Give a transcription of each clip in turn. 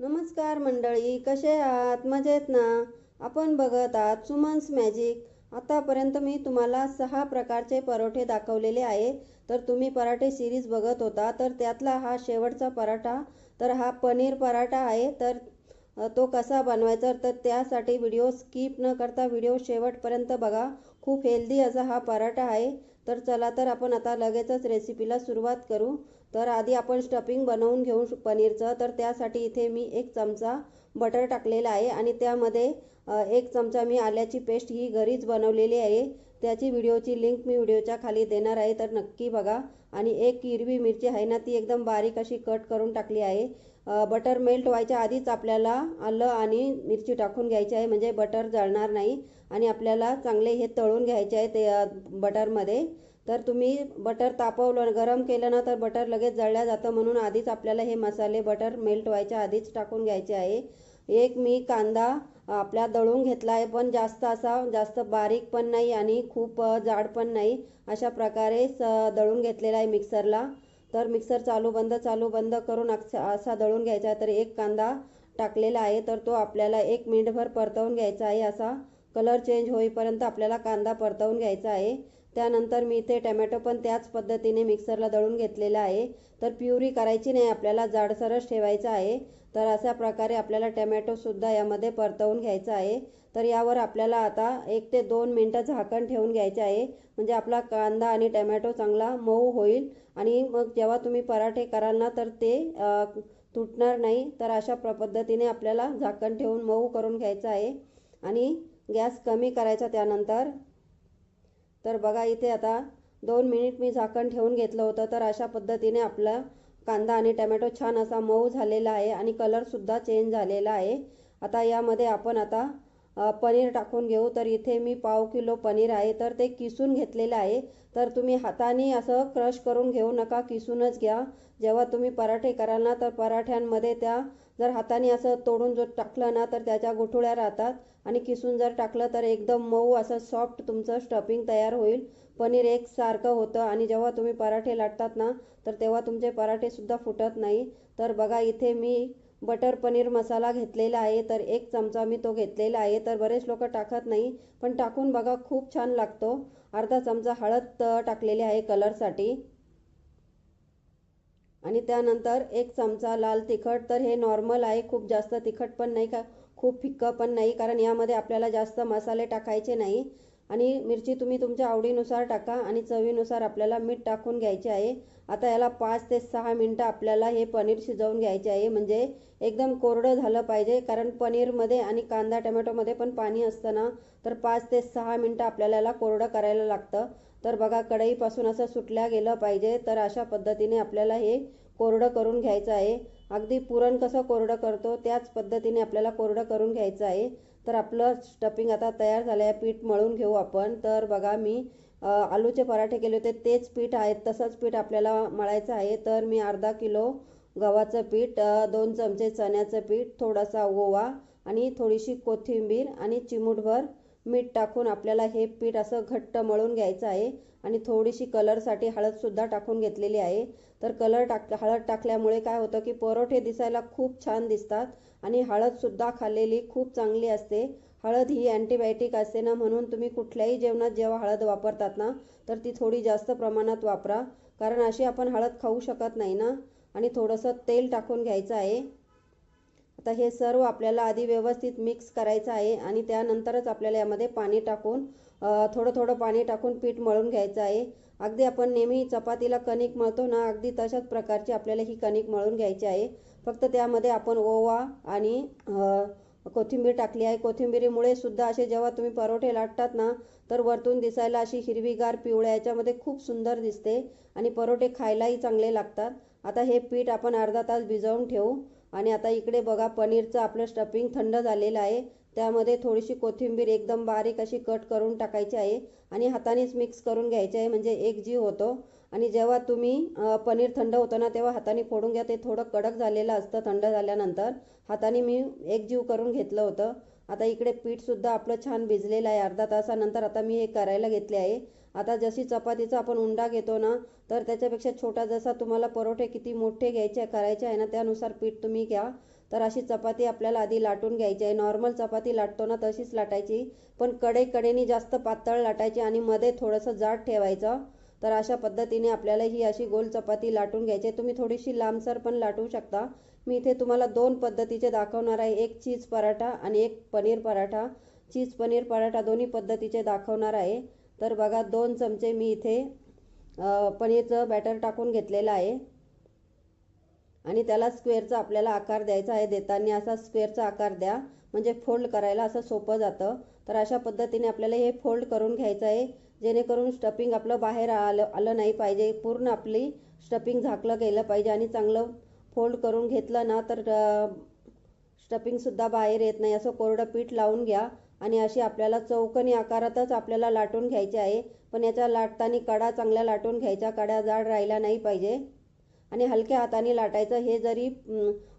नमस्कार मंडळी कसे आहात? मजेत ना? आपण बघत आहात सुमन्स मॅजिक. आतापर्यंत मी तुम्हाला सहा प्रकारचे परोठे दाखवलेले आहे. तर तुम्ही पराठे सिरीज बघत होता तर त्यातला हा शेवटचा पराठा तर हा पनीर पराठा आहे. तर तो कसा बनवायचा तर त्यासाठी व्हिडिओ स्किप न करता व्हिडिओ शेवटपर्यंत बघा. खूप हेल्दी असा हा पराठा आहे. तर चला तर आपण आता लगेचच रेसिपीला सुरुवात करू. तर आधी आपण स्टफिंग बनवून घेऊ श- पनीरचं. तर त्यासाठी इथे मी एक चमचा बटर टाकलेला आहे आणि त्यामध्ये एक चमचा मी आल्याची पेस्ट ही घरीच बनवलेली आहे. त्याची व्हिडिओची लिंक मी व्हिडिओच्या खाली देणार आहे तर नक्की बघा. आणि एक हिरवी मिरची आहे ना ती एकदम बारीक अशी कट करून टाकली आहे. बटर मेल्ट व्हायच्या आधीच आपल्याला आलं आणि मिरची टाकून घ्यायची आहे म्हणजे बटर जळणार नाही. आणि आपल्याला चांगले हे तळून घ्यायचे आहे ते बटरमध्ये. तर तुम्ही बटर तापवलं गरम केलं ना तर बटर लगेच जळल्या जातं. म्हणून आधीच आपल्याला हे मसाले बटर मेल्ट व्हायच्या आधीच टाकून घ्यायचे आहे. एक मी कांदा आपल्या दळून घेतला आहे पण जास्त असा जास्त बारीक पण नाही आणि खूप जाड पण नाही. अशा प्रकारे स दळून घेतलेला आहे मिक्सरला तर मिक्सर चालू बंद चालू बंद करून अक्ष- असा दळून घ्यायचा आहे. तर एक कांदा टाकलेला आहे तर तो आपल्याला एक मिनिटभर परतवून घ्यायचा आहे. असा कलर चेंज होईपर्यंत आपल्याला कांदा परतवून घ्यायचा आहे. त्यानंतर मी इथे टमॅटो पण त्याच पद्धतीने मिक्सरला दळून घेतलेला आहे. तर प्युरी करायची नाही आपल्याला जाडसरच ठेवायचं आहे. तर अशा प्रकारे आपल्याला टमॅटोसुद्धा यामध्ये परतवून घ्यायचा आहे. तर यावर आपल्याला आता एक ते दोन मिनटं झाकण ठेवून घ्यायचे आहे. म्हणजे आपला कांदा आणि टमॅटो चांगला मऊ होईल. आणि मग जेव्हा तुम्ही पराठे कराल ना तर ते तुटणार नाही. तर अशा प्र पद्धतीने आपल्याला झाकण ठेवून मऊ करून घ्यायचं आहे. आणि गॅस कमी करायचा त्यानंतर तर बघा इथे आता दोन मिनिट मी झाकण ठेवून घेतलं होतं. तर अशा पद्धतीने आपला कांदा आणि टमॅटो छान असा मऊ झालेला आहे आणि कलरसुद्धा चेंज झालेला आहे. आता यामध्ये आपण आता पनीर टाकून घेऊ. तर इथे मी पाव किलो पनीर आहे. तर ते किसून घेतलेलं आहे. तर तुम्ही हाताने असं क्रश करून घेऊ नका. किसूनच घ्या. जेव्हा तुम्ही पराठे कराल ना तर पराठ्यांमध्ये त्या जर हाताने असं तोडून जो टाकलं ना तर त्याच्या गुठळ्या राहतात. आणि किसून जर टाकलं तर एकदम मऊ असं सॉफ्ट तुमचं स्टफिंग तयार होईल. पनीर एकसारखं होतं आणि जेव्हा तुम्ही पराठे लाटतात ना तर तेव्हा तुमचे पराठेसुद्धा फुटत नाही. तर बघा इथे मी बटर पनीर मसाला घेतलेला आहे. तर एक चमचा मी तो घेतलेला आहे. तर बरेच लोक टाकत नाही पण टाकून बघा खूप छान लागतो. अर्धा चमचा हळद टाकलेले टाकलेली आहे कलरसाठी आणि त्यानंतर एक चमचा लाल तिखट तर हे नॉर्मल आहे. खूप जास्त तिखट पण नाही का? खूप फिक्कं पण नाही कारण यामध्ये आपल्याला जास्त मसाले टाकायचे नाही. आणि मिरची तुम्ही तुमच्या आवडीनुसार टाका आणि चवीनुसार आपल्याला मीठ टाकून घ्यायचे आहे. आता याला पाच ते सहा मिनटं आपल्याला हे पनीर शिजवून घ्यायचे आहे. म्हणजे एकदम कोरडं झालं पाहिजे कारण पनीरमध्ये आणि कांदा टमॅटोमध्ये पण पाणी असतं ना तर पाच ते सहा मिनटं आपल्याला याला कोरडं करायला लागतं. तर बघा कढईपासून असं सुटल्या गेलं पाहिजे तर अशा पद्धतीने आपल्याला हे कोरडं करून घ्यायचं आहे. अगदी पुरण कसं कोरडं करतो त्याच पद्धतीने आपल्याला कोरडं करून घ्यायचं आहे. तर आपलं स्टफिंग आता तयार झालं आहे पीठ मळून घेऊ आपण. तर बघा मी आलूचे पराठे केले होते तेच पीठ आहे तसंच पीठ आपल्याला मळायचं आहे. तर मी अर्धा किलो गव्हाचं पीठ दोन चमचे चण्याचं पीठ थोडासा ओवा आणि थोडीशी कोथिंबीर आणि चिमूटभर मीठ टाकून आपल्याला हे पीठ असं घट्ट मळून घ्यायचं आहे. आणि थोडीशी कलरसाठी हळदसुद्धा टाकून घेतलेली आहे. तर कलर टाक हळद टाकल्यामुळे काय होतं की परोठे दिसायला खूप छान दिसतात. आणि हळदसुद्धा खाल्लेली खूप चांगली असते. हळद ही अँटीबायोटिक असते ना म्हणून तुम्ही कुठल्याही जेवणात जेव्हा हळद वापरतात ना तर ती थोडी जास्त प्रमाणात वापरा. कारण अशी आपण हळद खाऊ शकत नाही ना. आणि थोडंसं तेल टाकून घ्यायचं आहे. आता हे सर्व आपल्याला आधी व्यवस्थित मिक्स करायचं आहे आणि त्यानंतरच आपल्याला यामध्ये पाणी टाकून थोडं थोडं पाणी टाकून पीठ मळून घ्यायचं आहे. अगदी आपण नेहमी चपातीला कणिक मळतो ना अगदी तशाच प्रकारची आपल्याला ही कणिक मळून घ्यायची आहे. फक्त त्यामध्ये आपण ओवा आणि कोथिंबीर टाकली आहे. कोथिंबीरीमुळे सुद्धा असे जेव्हा तुम्ही परोठे लाटतात ना तर वरतून दिसायला अशी हिरवीगार पिवळ्या याच्यामध्ये खूप सुंदर दिसते आणि परोठे खायलाही चांगले लागतात. आता हे पीठ आपण अर्धा तास भिजवून ठेवू. आणि आता इकडे बघा पनीरचं आपलं स्टफिंग थंड झालेलं आहे. त्यामध्ये थोडीशी कोथिंबीर एकदम बारीक अशी कट करून टाकायची आहे आणि हातानेच मिक्स करून घ्यायचे आहे म्हणजे एक जीव होतो. आणि जेव्हा तुम्ही पनीर थंड होतं ना तेव्हा हाताने फोडून घ्या ते थोडं कडक झालेलं असतं थंड झाल्यानंतर. हाताने मी एक जीव करून घेतलं होतं. आता इकडे पीठसुद्धा आपलं छान भिजलेलं आहे अर्धा तासानंतर आता मी हे करायला घेतले आहे. आता जशी चपातीचा आपण उंडा घेतो ना तर त्याच्यापेक्षा छोटा जसा तुम्हाला परोठे किती मोठे घ्यायचे करायचे आहे ना त्यानुसार पीठ तुम्ही घ्या. तर अशी चपाती आपल्याला आधी लाटून घ्यायची आहे. नॉर्मल चपाती लाटतो ना तशीच लाटायची. पण कडे कडेनी जास्त पातळ लाटायची आणि मध्ये थोडंसं जाड ठेवायचं. तर अशा पद्धतीने आपल्याला ही अशी गोल चपाती लाटून घ्यायची आहे. तुम्ही थोडीशी लांबसर पण लाटू शकता. मी इथे तुम्हाला दोन पद्धतीचे दाखवणार आहे. एक चीज पराठा आणि एक पनीर पराठा. चीज पनीर पराठा दोन्ही पद्धतीचे दाखवणार आहे. तर बघा दोन चमचे मी इथे पनीरचं बॅटर टाकून घेतलेलं आहे. आणि त्याला स्क्वेअरचा आपल्याला आकार द्यायचा आहे. देताना असा स्क्वेअरचा आकार द्या. म्हणजे फोल्ड करायला असं सोपं जातं. तर अशा पद्धतीने आपल्याला हे फोल्ड करून घ्यायचं आहे. जेणेकरून स्टफिंग आपलं बाहेर आलं आलं नाही पाहिजे. पूर्ण आपली स्टफिंग झाकलं गेलं पाहिजे. आणि चांगलं फोल्ड करून घेतलं ना तर स्टफिंगसुद्धा बाहेर येत नाही. असं कोरडं पीठ लावून घ्या. आणि अशी आपल्याला चौकनी आकारातच आपल्याला लाटून घ्यायची आहे. पण याच्या लाटताना कडा चांगल्या लाटून घ्यायच्या कडा जाड राहिला नाही पाहिजे. आणि हलक्या हाताने लाटायचं हे जरी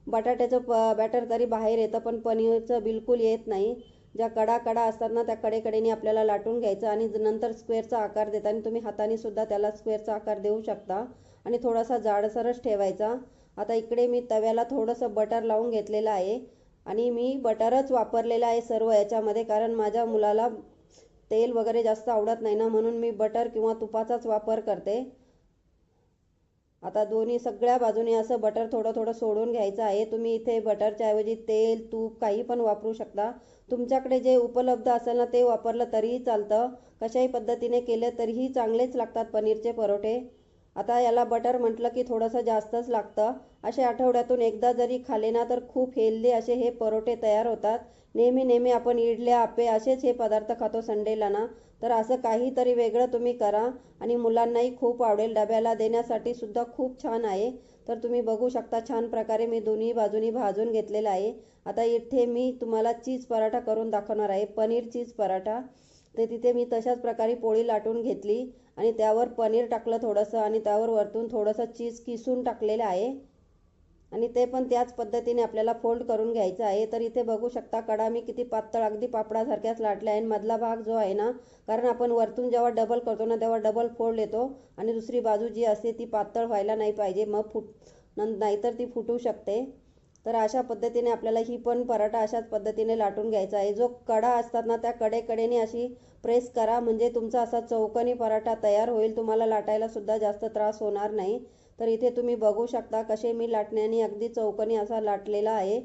बटाट्याचं प बॅटर तरी बाहेर येतं पण पनीरचं बिलकुल येत नाही. ज्या कडा कडा असतात ना त्या कडेकडेने आपल्याला लाटून घ्यायचं आणि नंतर स्क्वेअरचा आकार देताना तुम्ही हाताने सुद्धा त्याला स्क्वेअरचा आकार देऊ शकता. आणि थोडासा जाडसरच ठेवायचा. आता इकडे मी तव्याला थोडंसं बटर लावून घेतलेलं आहे. आणि मी बटरच वापरलेलं आहे सर्व याच्यामध्ये कारण माझ्या मुलाला तेल वगैरे जास्त आवडत नाही ना म्हणून मी बटर किंवा तुपाचाच वापर करते. आता दोन्ही सगळ्या बाजूने असं बटर थोडं थोडं सोडून घ्यायचं आहे. तुम्ही इथे बटरच्या ऐवजी तेल तूप काही पण वापरू शकता. तुमच्याकडे जे उपलब्ध असेल ना ते वापरलं तरीही चालतं. कशाही पद्धतीने केलं तरीही चांगलेच लागतात पनीरचे परोठे. आता याला बटर म्हटलं की थोडंसं जास्तच लागतं. असे आठवड्यातून एकदा जरी खाले ना तर खूप हेल्दी असे हे परोठे तयार होतात. नेहमी नेहमी आपण इडल्या आपे असेच हे पदार्थ खातो संडेला ना. तर असं काहीतरी वेगळं तुम्ही करा. आणि मुलांनाही खूप आवडेल. डब्याला देण्यासाठी सुद्धा खूप छान आहे. तर तुम्ही बघू शकता छान प्रकारे मी दोन्ही बाजूनी भाजून घेतलेलं आहे. आता इथे मी तुम्हाला चीज पराठा करून दाखवणार आहे. पनीर चीज पराठा. तर तिथे मी तशाच प्रकारे पोळी लाटून घेतली आणि त्यावर पनीर टाकलं थोडंसं आणि त्यावर वरतून थोडंसं चीज किसून टाकलेलं आहे. आणि ते पण त्याच पद्धतीने आपल्याला फोल्ड करून घ्यायचं आहे. तर इथे बघू शकता कडा मी किती पातळ अगदी पापडासारख्याच लाटल्या आहे मधला भाग जो आहे ना कारण आपण वरतून जेव्हा डबल करतो ना तेव्हा डबल फोल्ड येतो आणि दुसरी बाजू जी असते ती पातळ व्हायला नाही पाहिजे. मग फुट नाहीतर ती फुटू शकते. तर अशा पद्धतीने आपल्याला ही पण पराठा अशाच पद्धतीने लाटून घ्यायचा आहे. जो कडा असतात ना त्या कडेकडेने अशी प्रेस करा. म्हणजे तुमचा असा चौकनी पराठा तयार होईल. तुम्हाला लाटायला सुद्धा जास्त त्रास होणार नाही. तर इथे तुम्ही बघू शकता कसे मी लाटण्याने अगदी चौकनी असा लाटलेला आहे.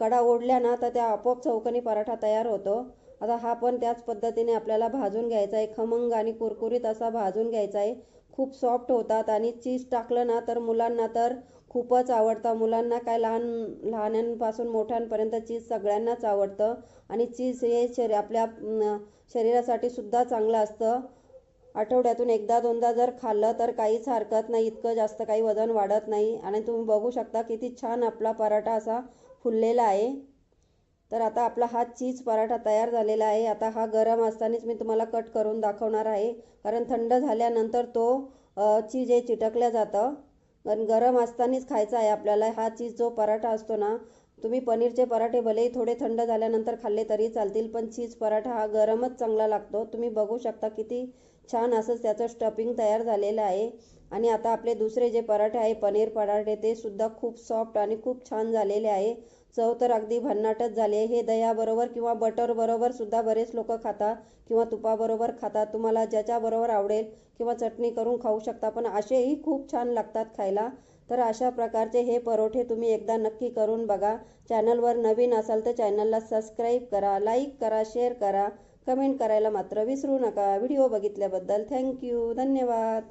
कडा ओढल्या ना तर त्या आपोआप चौकनी पराठा तयार होतो. आता हा पण त्याच पद्धतीने आपल्याला भाजून घ्यायचा आहे. खमंग आणि कुरकुरीत असा भाजून घ्यायचा आहे. खूप सॉफ्ट होतात आणि चीज टाकलं ना तर मुलांना तर खूपच आवडतं. मुलांना काय लहान लहानांपासून मोठ्यांपर्यंत चीज सगळ्यांनाच आवडतं. आणि चीज हे शरी आपल्या शरीरासाठी सुद्धा चांगलं असतं. आठवड्यातून एकदा दोनदा जर खाल्लं तर काहीच हरकत नाही. इतकं जास्त काही वजन वाढत नाही. आणि तुम्ही बघू शकता किती छान आपला पराठा असा फुललेला आहे. तर आता आपला हा चीज पराठा तयार झालेला आहे. आता हा गरम असतानाच मी तुम्हाला कट करून दाखवणार आहे. कारण थंड झाल्यानंतर तो चीज हे चिटकल्या जातं. पण गरम असतानाच खायचा आहे आपल्याला. हा चीज जो पराठा असतो ना तुम्ही पनीरचे पराठे भलेही थोडे थंड झाल्यानंतर खाल्ले तरी चालतील पण चीज पराठा हा गरमच चांगला लागतो. तुम्ही बघू शकता किती छान असंच त्याचं स्टफिंग तयार झालेलं आहे. आणि आता आपले दुसरे जे पराठे आहे पनीर पराठे ते सुद्धा खूप सॉफ्ट आणि खूप छान झालेले आहे. चव तर अगदी भन्नाटच झाली आहे. हे दह्याबरोबर किंवा बटरबरोबर सुद्धा बरेच लोक खातात किंवा तुपाबरोबर खातात. तुम्हाला ज्याच्याबरोबर आवडेल किंवा चटणी करून खाऊ शकता पण असेही खूप छान लागतात खायला. तर अशा प्रकारचे हे परोठे तुम्ही एकदा नक्की करून बघा. चॅनलवर नवीन असाल तर चॅनलला सबस्क्राईब करा लाईक करा शेअर करा. कमेंट करायला मात्र विसरू नका. व्हिडिओ बघितल्याबद्दल थँक्यू. धन्यवाद.